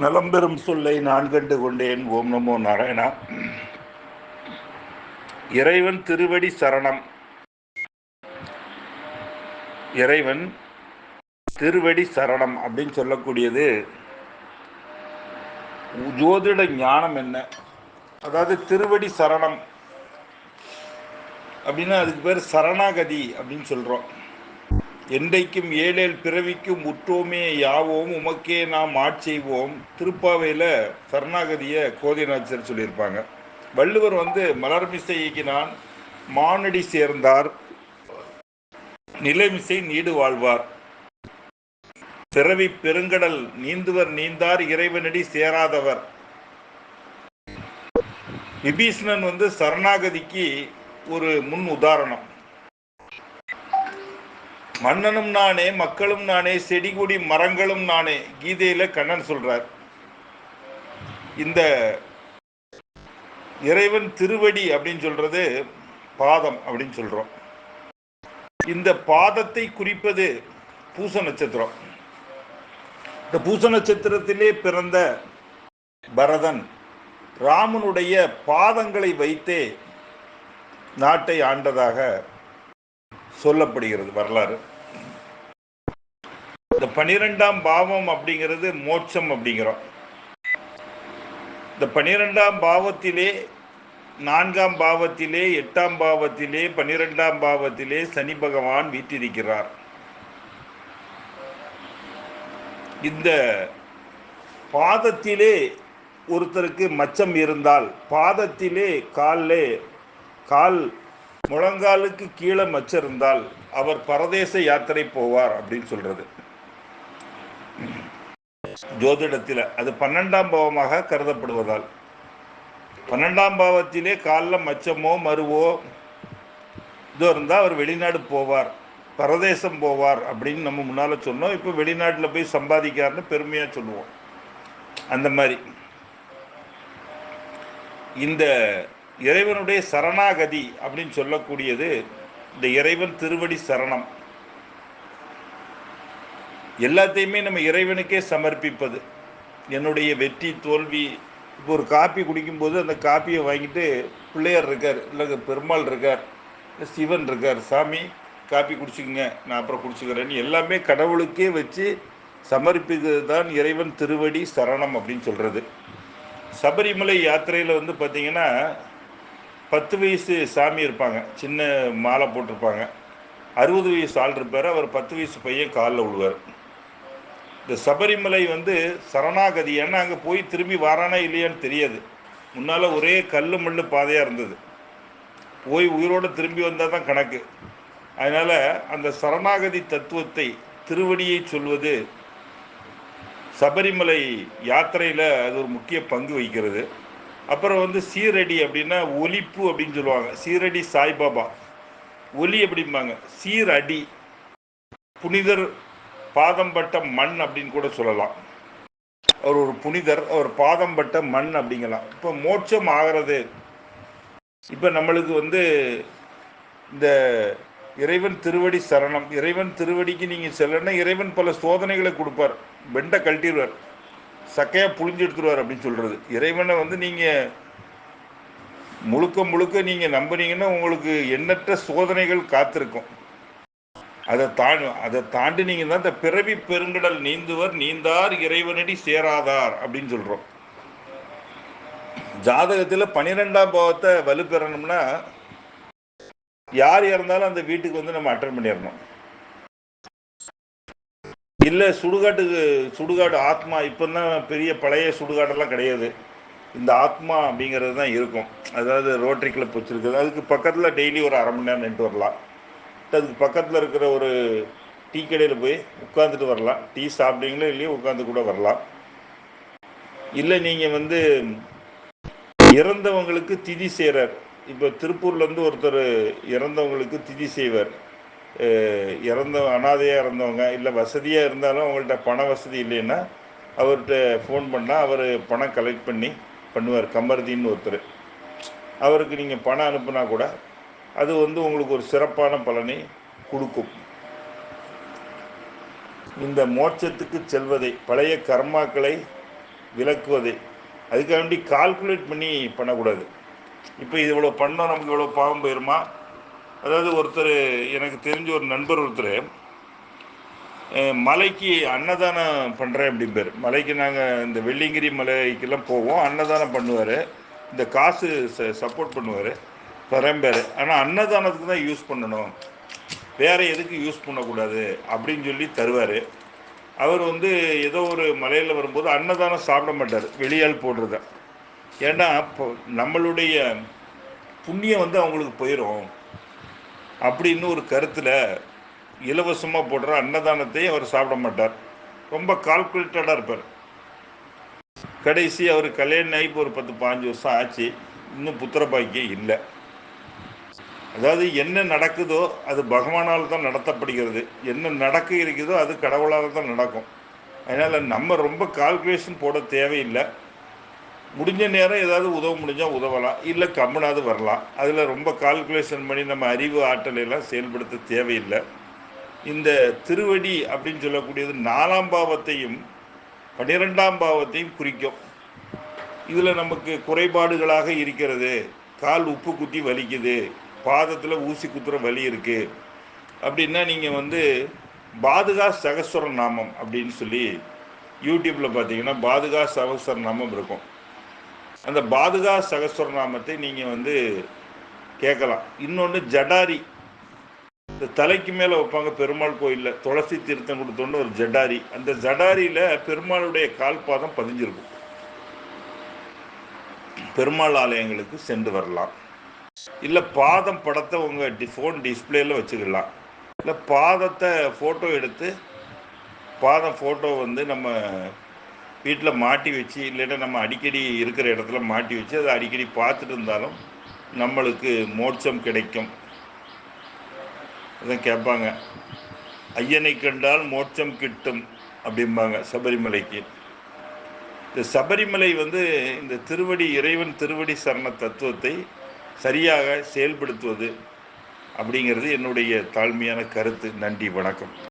நலம்பெறும் சொல்லை நான் கண்டு கொண்டேன். ஓம் நமோ நாராயணா. இறைவன் திருவடி சரணம். இறைவன் திருவடி சரணம் அப்படின்னு சொல்லக்கூடியது ஜோதிட ஞானம் என்ன? அதாவது திருவடி சரணம். அப்படின்னா அதுக்கு பேர் சரணாகதி அப்படின்னு சொல்கிறோம் என்றைக்கும் ஏழேல் பிறவிக்கும் உற்றோமே யாவோம் உமக்கே நாம் ஆட்செய்வோம் திருப்பாவையில் சரணாகதியை கோதிநாச்சர் சொல்லியிருப்பாங்க. வள்ளுவர் வந்து மலர்மிசை இயக்கினான் மானடி சேர்ந்தார் நிலைமிசை நீடு வாழ்வார். பிறவி பெருங்கடல் நீந்துவர் நீந்தார் இறைவனடி சேராதவர். விபீஷ்ணன் வந்து சரணாகதிக்கு ஒரு முன் உதாரணம். மன்னனும் நானே மக்களும் நானே செடி கொடி மரங்களும் நானே கீதையில கண்ணன் சொல்றார். இந்த இறைவன் திருவடி அப்படின்னு சொல்றது பாதம் அப்படின்னு சொல்றோம். இந்த பாதத்தை குறிப்பது பூச நட்சத்திரம். இந்த பூச நட்சத்திரத்திலே பிறந்த பரதன் ராமனுடைய பாதங்களை வைத்தே நாட்டை ஆண்டதாக சொல்லப்படுகிறது வரலாறு. இந்த பனிரெண்டாம் பாவம் அப்படிங்கிறது மோட்சம் அப்படிங்கிறோம். இந்த பனிரெண்டாம் பாவத்திலே நான்காம் பாவத்திலே எட்டாம் பாவத்திலே பனிரெண்டாம் பாவத்திலே சனி பகவான் வீற்றிருக்கிறார். இந்த பாதத்திலே ஒருத்தருக்கு மச்சம் இருந்தால் பாதத்திலே காலிலே கால் முழங்காலுக்கு கீழே மச்சம் இருந்தால் அவர் பரதேச யாத்திரை போவார் அப்படின்னு சொல்கிறது ஜோதிடத்தில். அது பன்னெண்டாம் பாவமாக கருதப்படுவதால். பன்னெண்டாம் பாவத்திலே காலில் மச்சமோ மருவோ இது இருந்தால் அவர் வெளிநாடு போவார் பரதேசம் போவார் அப்படின்னு நம்ம முன்னால் சொன்னோம். இப்போ வெளிநாட்டில் போய் சம்பாதிக்காருன்னு பெருமையாக சொல்லுவோம். அந்த மாதிரி. இந்த இறைவனுடைய சரணாகதி அப்படின்னு சொல்லக்கூடியது இந்த இறைவன் திருவடி சரணம். எல்லாத்தையுமே நம்ம இறைவனுக்கே சமர்ப்பிப்பது. என்னுடைய வெற்றி தோல்வி இப்போ ஒரு காப்பி குடிக்கும்போது அந்த காப்பியை வாங்கிட்டு பிள்ளையார் இருக்கார் இல்லை பெருமாள் இருக்கார் இல்லை சிவன் இருக்கார் சாமி காப்பி குடிச்சுக்குங்க நான் அப்புறம் குடிச்சுக்கிறேன்னு எல்லாமே கடவுளுக்கே வச்சு சமர்ப்பிக்கிறது தான் இறைவன் திருவடி சரணம் அப்படின்னு சொல்கிறது சபரிமலை யாத்திரையில் வந்து பார்த்திங்கன்னா பத்து வயசு சாமி இருப்பாங்க சின்ன மாலை போட்டிருப்பாங்க. அறுபது வயசு ஆள் இருப்பார் அவர் பத்து வயசு பையன் காலில் விழுவார் இந்த சபரிமலை வந்து சரணாகதி. ஏன்னா அங்கே போய் திரும்பி வரானா இல்லையான்னு தெரியாது. முன்னால் ஒரே கல் மண் பாதையாக இருந்தது. போய் உயிரோடு திரும்பி வந்தால் தான் கணக்கு. அதனால் அந்த சரணாகதி தத்துவத்தை திருவடியை சொல்வது சபரிமலை யாத்திரையில் அது ஒரு முக்கிய பங்கு வகிக்கிறது. அப்புறம் வந்து சீரடி அப்படின்னா ஒலிப்பு அப்படின்னு சொல்லுவாங்க. சீரடி சாய்பாபா. ஒலி அப்படிம்பாங்க. சீரடி. புனிதர் பாதம் பட்ட மண் அப்படின்னு கூட சொல்லலாம். அவர் ஒரு புனிதர் அவர் பாதம் பட்ட மண் அப்படிங்கலாம். இப்போ மோட்சம் ஆகிறது. இப்போ நம்மளுக்கு வந்து இந்த இறைவன் திருவடி சரணம் இறைவன் திருவடிக்கு நீங்கள் செல்லணும்னா இறைவன் பல சோதனைகளை கொடுப்பார். வெண்டை கழட்டிடுவார். சக்கையாக புழிஞ்சு எடுத்துருவார் அப்படின்னு சொல்கிறது இறைவனை வந்து நீங்கள் முழுக்க முழுக்க நீங்கள் நம்புனீங்கன்னா உங்களுக்கு எண்ணற்ற சோதனைகள் காத்திருக்கும். அதை தாண்டி அதை தாண்டி நீங்கள் தான் இந்த பிறவி பெருங்கடல் நீந்துவர் நீந்தார் இறைவனடி சேராதார் அப்படின்னு சொல்கிறோம் ஜாதகத்தில் பன்னிரெண்டாம் பாவத்தை வலுப்பெறணும்னா யார் இறந்தாலும் அந்த வீட்டுக்கு வந்து நம்ம அட்டன் பண்ணிடணும். இல்லை சுடுகாட்டுக்கு சுடுகாடு ஆத்மா இப்போ தான் பெரிய பழைய சுடுகாடெல்லாம் கிடையாது. இந்த ஆத்மா அப்படிங்கிறது தான் இருக்கும். அதாவது ரோட்டரி கிளப் வச்சுருக்குது அதுக்கு பக்கத்தில் டெய்லி ஒரு அரை மணி நேரம் நின்று வரலாம். அதுக்கு பக்கத்தில் இருக்கிற ஒரு டீ கடையில் போய் உட்காந்துட்டு வரலாம். டீ சாப்பிட்டீங்களோ இல்லையோ உட்காந்து கூட வரலாம். இல்லை நீங்கள் வந்து இறந்தவங்களுக்கு திதி செய்கிறார் இப்போ திருப்பூர்லேருந்து ஒருத்தர் இறந்தவங்களுக்கு திதி செய்வார். இறந்த அனாதையாக இருந்தவங்க இல்லை வசதியாக இருந்தாலும் அவங்கள்ட்ட பண வசதி இல்லைன்னா அவர்கிட்ட ஃபோன் பண்ணால் அவர் பணம் கலெக்ட் பண்ணி பண்ணுவார். கமர்தின்னு ஒருத்தர். அவருக்கு நீங்கள் பணம் அனுப்புனா கூட அது வந்து உங்களுக்கு ஒரு சிறப்பான பலனை கொடுக்கும். இந்த மோட்சத்துக்கு செல்வதை பழைய கர்மாக்களை விளக்குவது அதுக்காண்டி கால்குலேட் பண்ணி பண்ணக்கூடாது. இப்போ இது இவ்வளோ பண்ணோம் நமக்கு இவ்வளோ பாவம் போயிருமா? அதாவது ஒருத்தர் எனக்கு தெரிஞ்ச ஒரு நண்பர் ஒருத்தர் மலைக்கு அன்னதானம் பண்ணுறேன் அப்படிம்பார். மலைக்கு நாங்கள் இந்த வெள்ளிங்கிரி மலைக்கெல்லாம் போவோம் அன்னதானம் பண்ணுவார் இந்த காசு ச சப்போர்ட் பண்ணுவார். பெரம்பேர் ஆனால் அன்னதானத்துக்கு தான் யூஸ் பண்ணணும். வேறு எதுக்கு யூஸ் பண்ணக்கூடாது அப்படின்னு சொல்லி தருவார். அவர் வந்து ஏதோ ஒரு மலையில் வரும்போது அன்னதானம் சாப்பிட மாட்டார். வெளியால் போடுறத. ஏன்னா இப்போ நம்மளுடைய புண்ணியம் வந்து அவங்களுக்கு போயிடும் அப்படின்னு ஒரு கருத்தில் இலவசமாக போடுற அன்னதானத்தை அவர் சாப்பிட மாட்டார். ரொம்ப கால்குலேட்டடாக இருப்பார். கடைசி அவர் கல்யாணம் ஆகி ஒரு பத்து பாஞ்சு வருஷம் ஆச்சு. இன்னும் புத்திர பாக்கியம் இல்லை. அதாவது என்ன நடக்குதோ அது பகவானால் தான் நடத்தப்படுகிறது. என்ன நடக்க இருக்குதோ அது கடவுளால் தான் நடக்கும். அதனால் நம்ம ரொம்ப கால்குலேஷன் போட தேவையில்லை. முடிஞ்ச நேரம் ஏதாவது உதவ முடிஞ்சால் உதவலாம். இல்லை கம்மனாவது வரலாம். அதில் ரொம்ப கால்குலேஷன் பண்ணி நம்ம அறிவு ஆற்றலை எல்லாம் செயல்படுத்த தேவையில்லை. இந்த திருவடி அப்படின்னு சொல்லக்கூடியது நாலாம் பாவத்தையும் பன்னிரெண்டாம் பாவத்தையும் குறிக்கும். இதில் நமக்கு குறைபாடுகளாக இருக்கிறது. கால் உப்பு குத்தி வலிக்குது. பாதத்தில் ஊசி குத்துற வலி இருக்குது அப்படின்னா நீங்கள் வந்து பாதுகா சகஸ்வர நாமம் அப்படின்னு சொல்லி யூடியூப்பில் பார்த்தீங்கன்னா பாதுகா சகஸ்வர நாமம் இருக்கும். அந்த பாதுகா சகஸ்வர நாமத்தை நீங்கள் வந்து கேட்கலாம். இன்னொன்று ஜடாரி. இந்த தலைக்கு மேலே வைப்பாங்க பெருமாள் கோயிலில். துளசி தீர்த்தம் கொடுத்தோன்னு ஒரு ஜடாரி. அந்த ஜடாரியில் பெருமாளுடைய கால் பாதம் பதிஞ்சிருக்கும். பெருமாள் ஆலயங்களுக்கு சென்று வரலாம். இல்லை பாதம் படத்தை உங்கள் டி ஃபோன் டிஸ்பிளேயில் வச்சுக்கலாம். இல்லை பாதத்தை ஃபோட்டோ எடுத்து பாதம் ஃபோட்டோ வந்து நம்ம வீட்டில் மாட்டி வச்சு இல்லைன்னா நம்ம அடிக்கடி இருக்கிற இடத்துல மாட்டி வச்சு அதை அடிக்கடி பார்த்துட்டு இருந்தாலும் நம்மளுக்கு மோட்சம் கிடைக்கும். அதான் கேட்பாங்க. ஐயனை கண்டால் மோட்சம் கிட்டும் அப்படிம்பாங்க சபரிமலைக்கு. இந்த சபரிமலை வந்து இந்த திருவடி இறைவன் திருவடி சரண தத்துவத்தை சரியாக செயல்படுத்துவது அப்படிங்கிறது என்னுடைய தாழ்மையான கருத்து. நன்றி வணக்கம்.